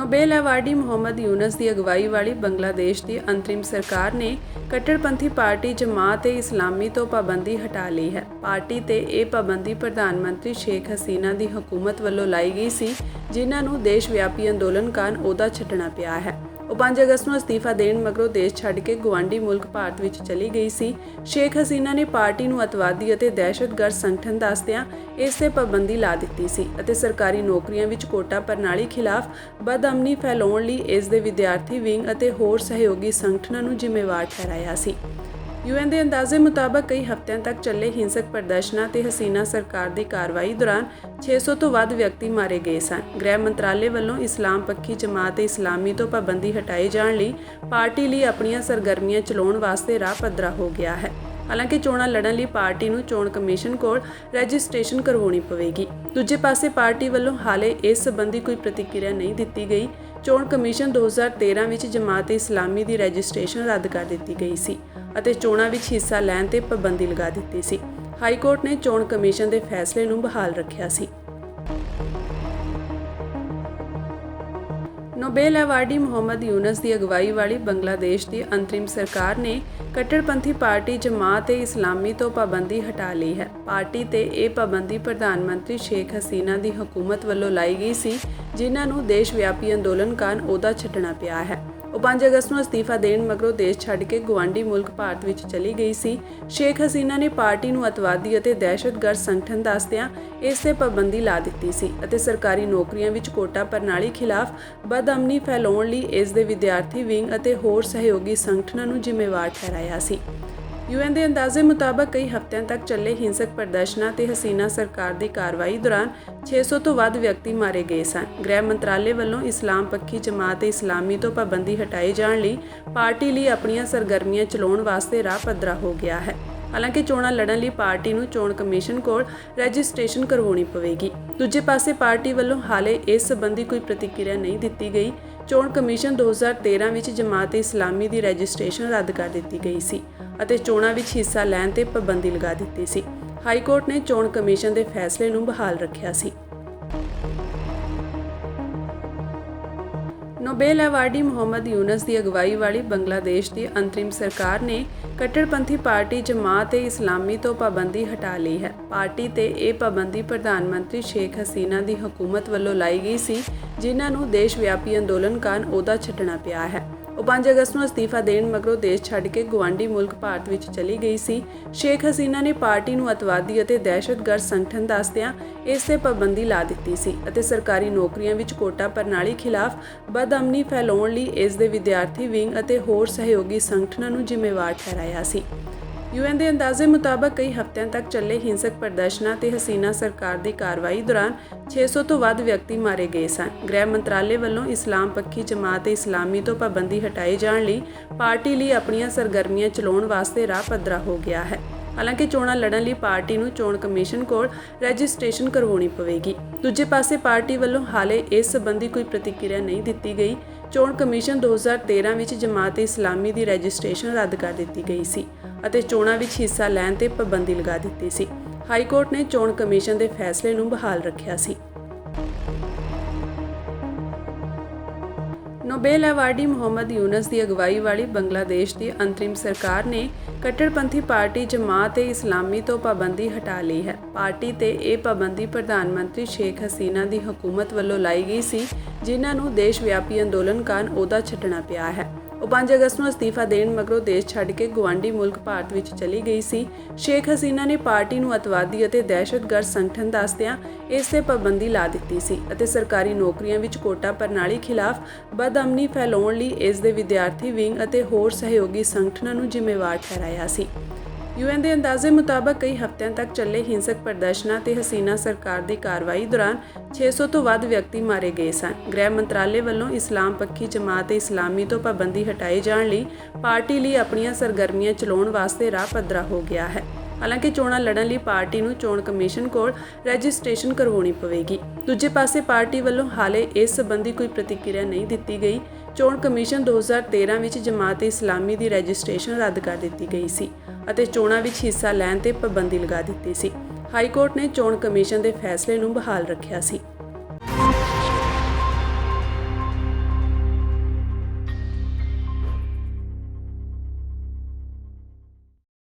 Nobel awardee Muhammad Yunus ਦੀ ਅਗਵਾਈ ਵਾਲੀ ਬੰਗਲਾਦੇਸ਼ ਦੀ ਅੰਤਰਿਮ ਸਰਕਾਰ ਨੇ ਕੱਟੜਪੰਥੀ ਪਾਰਟੀ ਜਮਾਤ-ਏ ਇਸਲਾਮੀ ਤੋਂ ਪਾਬੰਦੀ ਹਟਾ ਲਈ ਹੈ। ਪਾਰਟੀ ਤੇ ਇਹ ਪਾਬੰਦੀ ਪ੍ਰਧਾਨ ਮੰਤਰੀ ਸ਼ੇਖ ਹਸੀਨਾ ਦੀ ਹਕੂਮਤ ਵੱਲੋਂ ਲਾਈ ਗਈ ਸੀ, ਜਿਨ੍ਹਾਂ ਨੂੰ ਦੇਸ਼ ਵਿਆਪੀ ਅੰਦੋਲਨ ਕਾਰਨ ਅਹੁਦਾ ਛੱਡਣਾ ਪਿਆ ਹੈ। ਉਹ 5 ਅਗਸਤ ਨੂੰ ਅਸਤੀਫਾ ਦੇਣ ਮਗਰੋਂ ਦੇਸ਼ ਛੱਡ ਕੇ ਗਵਾਂਢੀ ਮੁਲਕ ਭਾਰਤ ਵਿੱਚ ਚਲੀ ਗਈ ਸੀ। ਸ਼ੇਖ ਹਸੀਨਾ ਨੇ ਪਾਰਟੀ ਨੂੰ ਅਤਵਾਦੀ ਅਤੇ ਦਹਿਸ਼ਤਗਰਦ ਸੰਗਠਨ ਦੱਸਦਿਆਂ ਇਸ ਤੇ ਪਾਬੰਦੀ ਲਾ ਦਿੱਤੀ ਸੀ ਅਤੇ ਸਰਕਾਰੀ ਨੌਕਰੀਆਂ ਵਿੱਚ ਕੋਟਾ ਪ੍ਰਣਾਲੀ ਖਿਲਾਫ ਬਦਅਮਨੀ ਫੈਲਾਉਣ ਲਈ ਇਸ ਦੇ ਵਿਦਿਆਰਥੀ ਵਿੰਗ ਅਤੇ ਹੋਰ ਸਹਿਯੋਗੀ ਸੰਗਠਨਾਂ ਨੂੰ ਜ਼ਿੰਮੇਵਾਰ ਠਹਿਰਾਇਆ ਸੀ। ਯੂਐਨ ਦੇ ਅੰਦਾਜ਼ੇ ਮੁਤਾਬਕ ਕਈ ਹਫ਼ਤਿਆਂ ਤੱਕ ਚੱਲੇ ਹਿੰਸਕ ਪ੍ਰਦਰਸ਼ਨਾਂ ਤੇ ਹਸੀਨਾ ਸਰਕਾਰ ਦੀ ਕਾਰਵਾਈ ਦੌਰਾਨ 600 ਤੋਂ ਵੱਧ ਵਿਅਕਤੀ ਮਾਰੇ ਗਏ ਸਨ। ਗ੍ਰਹਿ ਮੰਤਰਾਲੇ ਵੱਲੋਂ ਇਸਲਾਮ ਪੱਖੀ ਜਮਾਤ ਇਸਲਾਮੀ ਤੋਂ ਪਾਬੰਦੀ ਹਟਾਏ ਜਾਣ ਲਈ ਪਾਰਟੀ ਲਈ ਆਪਣੀਆਂ ਸਰਗਰਮੀਆਂ ਚਲਾਉਣ ਵਾਸਤੇ ਰਾਹ ਪੱਧਰਾ ਹੋ ਗਿਆ ਹੈ। ਹਾਲਾਂਕਿ ਚੋਣਾਂ ਲੜਨ ਲਈ ਪਾਰਟੀ ਨੂੰ ਚੋਣ ਕਮਿਸ਼ਨ ਕੋਲ ਰਜਿਸਟ੍ਰੇਸ਼ਨ ਕਰਵਾਉਣੀ ਪਵੇਗੀ। ਦੂਜੇ ਪਾਸੇ ਪਾਰਟੀ ਵੱਲੋਂ ਹਾਲੇ ਇਸ ਸੰਬੰਧੀ ਕੋਈ ਪ੍ਰਤੀਕਿਰਿਆ ਨਹੀਂ ਦਿੱਤੀ ਗਈ। ਚੋਣ ਕਮਿਸ਼ਨ 2013 ਵਿੱਚ ਜਮਾਤ ਇਸਲਾਮੀ ਦੀ ਰਜਿਸਟ੍ਰੇਸ਼ਨ ਰੱਦ ਕਰ ਦਿੱਤੀ ਗਈ ਸੀ ਅਤੇ ਚੋਣਾਂ ਵਿੱਚ ਹਿੱਸਾ ਲੈਣ ਤੇ ਪਾਬੰਦੀ ਲਗਾ ਦਿੱਤੀ ਸੀ। ਹਾਈ ਕੋਰਟ ਨੇ ਚੋਣ ਕਮਿਸ਼ਨ ਦੇ ਫੈਸਲੇ ਨੂੰ ਬਹਾਲ ਰੱਖਿਆ ਸੀ। ਨੋਬੇਲ ਐਵਾਰਡੀ ਮੁਹੰਮਦ ਯੂਨਸ ਦੀ ਅਗਵਾਈ ਵਾਲੀ ਬੰਗਲਾਦੇਸ਼ ਦੀ ਅੰਤਰਿਮ ਸਰਕਾਰ ਨੇ ਕੱਟੜਪੰਥੀ ਪਾਰਟੀ ਜਮਾਤ-ਏ ਇਸਲਾਮੀ ਤੋਂ ਪਾਬੰਦੀ ਹਟਾ ਲਈ ਹੈ। ਪਾਰਟੀ ਤੇ ਇਹ ਪਾਬੰਦੀ ਪ੍ਰਧਾਨ ਮੰਤਰੀ ਸ਼ੇਖ ਹਸੀਨਾ ਦੀ ਹਕੂਮਤ ਵੱਲੋਂ ਲਾਈ ਗਈ ਸੀ, ਜਿਨ੍ਹਾਂ ਨੂੰ ਦੇਸ਼ ਵਿਆਪੀ ਅੰਦੋਲਨ ਕਾਰਨ ਅਹੁਦਾ ਛੱਡਣਾ ਪਿਆ ਹੈ। ਉਹ 5 ਅਗਸਤ ਨੂੰ ਅਸਤੀਫਾ ਦੇਣ ਮਗਰੋਂ ਦੇਸ਼ ਛੱਡ ਕੇ ਗਵਾਂਢੀ ਮੁਲਕ ਭਾਰਤ ਵਿੱਚ ਚਲੀ ਗਈ ਸੀ। ਸ਼ੇਖ ਹਸੀਨਾ ਨੇ ਪਾਰਟੀ ਨੂੰ ਅਤਵਾਦੀ ਅਤੇ ਦਹਿਸ਼ਤਗਰਦ ਸੰਗਠਨ ਦੱਸਦਿਆਂ ਇਸ ਤੇ ਪਾਬੰਦੀ ਲਾ ਦਿੱਤੀ ਸੀ ਅਤੇ ਸਰਕਾਰੀ ਨੌਕਰੀਆਂ ਵਿੱਚ ਕੋਟਾ ਪ੍ਰਣਾਲੀ ਖਿਲਾਫ ਬਦਅਮਨੀ ਫੈਲਾਉਣ ਲਈ ਇਸ ਦੇ ਵਿਦਿਆਰਥੀ ਵਿੰਗ ਅਤੇ ਹੋਰ ਸਹਿਯੋਗੀ ਸੰਗਠਨਾਂ ਨੂੰ ਜ਼ਿੰਮੇਵਾਰ ਠਹਿਰਾਇਆ ਸੀ। ਯੂਐਨ ਦੇ ਅੰਦਾਜ਼ੇ ਮੁਤਾਬਕ ਕਈ ਹਫ਼ਤਿਆਂ ਤੱਕ ਚੱਲੇ ਹਿੰਸਕ ਪ੍ਰਦਰਸ਼ਨਾਂ ਤੇ ਹਸੀਨਾ ਸਰਕਾਰ ਦੀ ਕਾਰਵਾਈ ਦੌਰਾਨ 600 ਤੋਂ ਵੱਧ ਵਿਅਕਤੀ ਮਾਰੇ ਗਏ ਸਨ। ਗ੍ਰਹਿ ਮੰਤਰਾਲੇ ਵੱਲੋਂ ਇਸਲਾਮ ਪੱਖੀ ਜਮਾਤ ਇਸਲਾਮੀ ਤੋਂ ਪਾਬੰਦੀ ਹਟਾਏ ਜਾਣ ਲਈ ਪਾਰਟੀ ਲਈ ਆਪਣੀਆਂ ਸਰਗਰਮੀਆਂ ਚਲਾਉਣ ਵਾਸਤੇ ਰਾਹ ਪੱਧਰਾ ਹੋ ਗਿਆ ਹੈ। ਹਾਲਾਂਕਿ ਚੋਣਾਂ ਲੜਨ ਲਈ ਪਾਰਟੀ ਨੂੰ ਚੋਣ ਕਮਿਸ਼ਨ ਕੋਲ ਰਜਿਸਟ੍ਰੇਸ਼ਨ ਕਰਵਾਉਣੀ ਪਵੇਗੀ। ਦੂਜੇ ਪਾਸੇ ਪਾਰਟੀ ਵੱਲੋਂ ਹਾਲੇ ਇਸ ਸੰਬੰਧੀ ਕੋਈ ਪ੍ਰਤੀਕਿਰਿਆ ਨਹੀਂ ਦਿੱਤੀ ਗਈ। ਚੋਣ ਕਮਿਸ਼ਨ 2013 ਵਿੱਚ ਜਮਾਤ ਇਸਲਾਮੀ ਦੀ ਰਜਿਸਟ੍ਰੇਸ਼ਨ ਰੱਦ ਕਰ ਦਿੱਤੀ ਗਈ ਸੀ। ਅਤੇ ਚੋਣਾਂ ਵਿੱਚ ਹਿੱਸਾ ਲੈਣ ਤੇ ਪਾਬੰਦੀ ਲਗਾ ਦਿੱਤੀ ਸੀ। ਹਾਈ ਕੋਰਟ ਨੇ ਚੋਣ ਕਮਿਸ਼ਨ ਦੇ ਫੈਸਲੇ ਨੂੰ ਬਹਾਲ ਰੱਖਿਆ ਸੀ। ਨੋਬੇਲ ਐਵਾਰਡੀ ਮੁਹੰਮਦ ਯੂਨਸ ਦੀ ਅਗਵਾਈ ਵਾਲੀ ਬੰਗਲਾਦੇਸ਼ ਦੀ ਅੰਤਰਿਮ ਸਰਕਾਰ ਨੇ ਕੱਟੜਪੰਥੀ ਪਾਰਟੀ ਜਮਾਤ-ਏ ਇਸਲਾਮੀ ਤੋਂ ਪਾਬੰਦੀ ਹਟਾ ਲਈ ਹੈ। ਪਾਰਟੀ ਤੇ ਇਹ ਪਾਬੰਦੀ ਪ੍ਰਧਾਨ ਮੰਤਰੀ ਸ਼ੇਖ ਹਸੀਨਾ ਦੀ ਹਕੂਮਤ ਵੱਲੋਂ ਲਾਈ ਗਈ ਸੀ, ਜਿਨ੍ਹਾਂ ਨੂੰ ਦੇਸ਼ ਵਿਆਪੀ ਅੰਦੋਲਨ ਕਾਰਨ ਉਹਦਾ ਛੱਡਣਾ ਪਿਆ ਹੈ। ਉਹ 5 ਅਗਸਤ ਨੂੰ ਅਸਤੀਫਾ ਦੇਣ ਮਗਰੋਂ ਦੇਸ਼ ਛੱਡ ਕੇ ਗਵਾਂਢੀ ਮੁਲਕ ਭਾਰਤ ਵਿੱਚ ਚਲੀ ਗਈ ਸੀ। ਸ਼ੇਖ ਹਸੀਨਾ ਨੇ ਪਾਰਟੀ ਨੂੰ ਅਤਵਾਦੀ ਅਤੇ ਦਹਿਸ਼ਤਗਰਦ ਸੰਗਠਨ ਦੱਸਦਿਆਂ ਇਸ ਤੇ ਪਾਬੰਦੀ ਲਾ ਦਿੱਤੀ ਸੀ ਅਤੇ ਸਰਕਾਰੀ ਨੌਕਰੀਆਂ ਵਿੱਚ ਕੋਟਾ ਪ੍ਰਣਾਲੀ ਖਿਲਾਫ ਬਦਅਮਨੀ ਫੈਲਾਉਣ ਲਈ ਇਸ ਦੇ ਵਿਦਿਆਰਥੀ ਵਿੰਗ ਅਤੇ ਹੋਰ ਸਹਿਯੋਗੀ ਸੰਗਠਨਾਂ ਨੂੰ ਜ਼ਿੰਮੇਵਾਰ ਠਹਿਰਾਇਆ ਸੀ। ਯੂਐਨ ਦੇ ਅੰਦਾਜ਼ੇ ਮੁਤਾਬਕ ਕਈ ਹਫ਼ਤਿਆਂ ਤੱਕ ਚੱਲੇ ਹਿੰਸਕ ਪ੍ਰਦਰਸ਼ਨਾਂ ਤੇ ਹਸੀਨਾ ਸਰਕਾਰ ਦੀ ਕਾਰਵਾਈ ਦੌਰਾਨ 600 ਤੋਂ ਵੱਧ ਵਿਅਕਤੀ ਮਾਰੇ ਗਏ ਸਨ। ਗ੍ਰਹਿ ਮੰਤਰਾਲੇ ਵੱਲੋਂ ਇਸਲਾਮ ਪੱਖੀ ਜਮਾਤ ਇਸਲਾਮੀ ਤੋਂ ਪਾਬੰਦੀ ਹਟਾਏ ਜਾਣ ਲਈ ਪਾਰਟੀ ਲਈ ਆਪਣੀਆਂ ਸਰਗਰਮੀਆਂ ਚਲਾਉਣ ਵਾਸਤੇ ਰਾਹ ਪੱਧਰਾ ਹੋ ਗਿਆ ਹੈ। ਹਾਲਾਂਕਿ ਚੋਣਾਂ ਲੜਨ ਲਈ ਪਾਰਟੀ ਨੂੰ ਚੋਣ ਕਮਿਸ਼ਨ ਕੋਲ ਰਜਿਸਟ੍ਰੇਸ਼ਨ ਕਰਵਾਉਣੀ ਪਵੇਗੀ। ਦੂਜੇ ਪਾਸੇ ਪਾਰਟੀ ਵੱਲੋਂ ਹਾਲੇ ਇਸ ਸੰਬੰਧੀ ਕੋਈ ਪ੍ਰਤੀਕਿਰਿਆ ਨਹੀਂ ਦਿੱਤੀ ਗਈ। ਚੋਣ ਕਮਿਸ਼ਨ 2013 ਵਿੱਚ ਜਮਾਤ ਇਸਲਾਮੀ ਦੀ ਰਜਿਸਟ੍ਰੇਸ਼ਨ ਰੱਦ ਕਰ ਦਿੱਤੀ ਗਈ ਸੀ ਅਤੇ ਚੋਣਾਂ ਵਿੱਚ ਹਿੱਸਾ ਲੈਣ ਤੇ ਪਾਬੰਦੀ ਲਗਾ ਦਿੱਤੀ ਸੀ। ਹਾਈ ਕੋਰਟ ਨੇ ਚੋਣ ਕਮਿਸ਼ਨ ਦੇ ਫੈਸਲੇ ਨੂੰ ਬਹਾਲ ਰੱਖਿਆ ਸੀ। ਨੋਬੇਲ ਐਵਾਰਡੀ ਮੁਹੰਮਦ ਯੂਨਸ ਦੀ ਅਗਵਾਈ ਵਾਲੀ ਬੰਗਲਾਦੇਸ਼ ਦੀ ਅੰਤਰਿਮ ਸਰਕਾਰ ਨੇ ਕੱਟੜਪੰਥੀ ਪਾਰਟੀ ਜਮਾਤ-ਏ ਇਸਲਾਮੀ ਤੋਂ ਪਾਬੰਦੀ ਹਟਾ ਲਈ ਹੈ। ਪਾਰਟੀ ਤੇ ਇਹ ਪਾਬੰਦੀ ਪ੍ਰਧਾਨ ਮੰਤਰੀ ਸ਼ੇਖ ਹਸੀਨਾ ਦੀ ਹਕੂਮਤ ਵੱਲੋਂ ਲਾਈ ਗਈ ਸੀ ਜਿਨ੍ਹਾਂ ਨੂੰ ਦੇਸ਼ ਵਿਆਪੀ ਅੰਦੋਲਨ ਕਾਰਨ ਉਹਦਾ ਛੱਡਣਾ ਪਿਆ ਹੈ। ਉਹ 5 ਅਗਸਤ ਨੂੰ ਅਸਤੀਫਾ ਦੇਣ ਮਗਰੋਂ ਦੇਸ਼ ਛੱਡ ਕੇ ਗਵਾਂਢੀ ਮੁਲਕ ਭਾਰਤ ਵਿੱਚ ਚਲੀ ਗਈ ਸੀ। ਸ਼ੇਖ ਹਸੀਨਾ ਨੇ ਪਾਰਟੀ ਨੂੰ ਅਤਵਾਦੀ ਅਤੇ ਦਹਿਸ਼ਤਗਰਦ ਸੰਗਠਨ ਦੱਸਦਿਆਂ ਇਸ ਤੇ ਪਾਬੰਦੀ ਲਾ ਦਿੱਤੀ ਸੀ ਅਤੇ ਸਰਕਾਰੀ ਨੌਕਰੀਆਂ ਵਿੱਚ ਕੋਟਾ ਪ੍ਰਣਾਲੀ ਖਿਲਾਫ ਬਦਅਮਨੀ ਫੈਲਾਉਣ ਲਈ ਇਸ ਦੇ ਵਿਦਿਆਰਥੀ ਵਿੰਗ ਅਤੇ ਹੋਰ ਸਹਿਯੋਗੀ ਸੰਗਠਨਾਂ ਨੂੰ ਜ਼ਿੰਮੇਵਾਰ ਠਹਿਰਾਇਆ ਸੀ। ਯੂਐਨ ਦੇ ਅੰਦਾਜ਼ੇ ਮੁਤਾਬਕ ਕਈ ਹਫ਼ਤਿਆਂ ਤੱਕ ਚੱਲੇ ਹਿੰਸਕ ਪ੍ਰਦਰਸ਼ਨਾਂ ਤੇ ਹਸੀਨਾ ਸਰਕਾਰ ਦੀ ਕਾਰਵਾਈ ਦੌਰਾਨ 600 ਤੋਂ ਵੱਧ ਵਿਅਕਤੀ ਮਾਰੇ ਗਏ ਸਨ। ਗ੍ਰਹਿ ਮੰਤਰਾਲੇ ਵੱਲੋਂ ਇਸਲਾਮ ਪੱਖੀ ਜਮਾਤ ਇਸਲਾਮੀ ਤੋਂ ਪਾਬੰਦੀ ਹਟਾਏ ਜਾਣ ਲਈ ਪਾਰਟੀ ਲਈ ਆਪਣੀਆਂ ਸਰਗਰਮੀਆਂ ਚਲਾਉਣ ਵਾਸਤੇ ਰਾਹ ਪੱਧਰਾ ਹੋ ਗਿਆ ਹੈ। ਹਾਲਾਂਕਿ ਚੋਣਾਂ ਲੜਨ ਲਈ ਪਾਰਟੀ ਨੂੰ ਚੋਣ ਕਮਿਸ਼ਨ ਕੋਲ ਰਜਿਸਟ੍ਰੇਸ਼ਨ ਕਰਵਾਉਣੀ ਪਵੇਗੀ। ਦੂਜੇ ਪਾਸੇ ਪਾਰਟੀ ਵੱਲੋਂ ਹਾਲੇ ਇਸ ਸੰਬੰਧੀ ਕੋਈ ਪ੍ਰਤੀਕਿਰਿਆ ਨਹੀਂ ਦਿੱਤੀ ਗਈ। ਚੋਣ ਕਮਿਸ਼ਨ 2013 ਵਿੱਚ ਜਮਾਤ ਇਸਲਾਮੀ ਦੀ ਰਜਿਸਟ੍ਰੇਸ਼ਨ ਰੱਦ ਕਰ ਦਿੱਤੀ ਗਈ ਸੀ। ਅਤੇ ਚੋਣਾਂ ਵਿੱਚ ਹਿੱਸਾ ਲੈਣ ਤੇ ਪਾਬੰਦੀ ਲਗਾ ਦਿੱਤੀ ਸੀ। ਹਾਈ ਕੋਰਟ ਨੇ ਚੋਣ ਕਮਿਸ਼ਨ ਦੇ ਫੈਸਲੇ ਨੂੰ ਬਹਾਲ ਰੱਖਿਆ ਸੀ।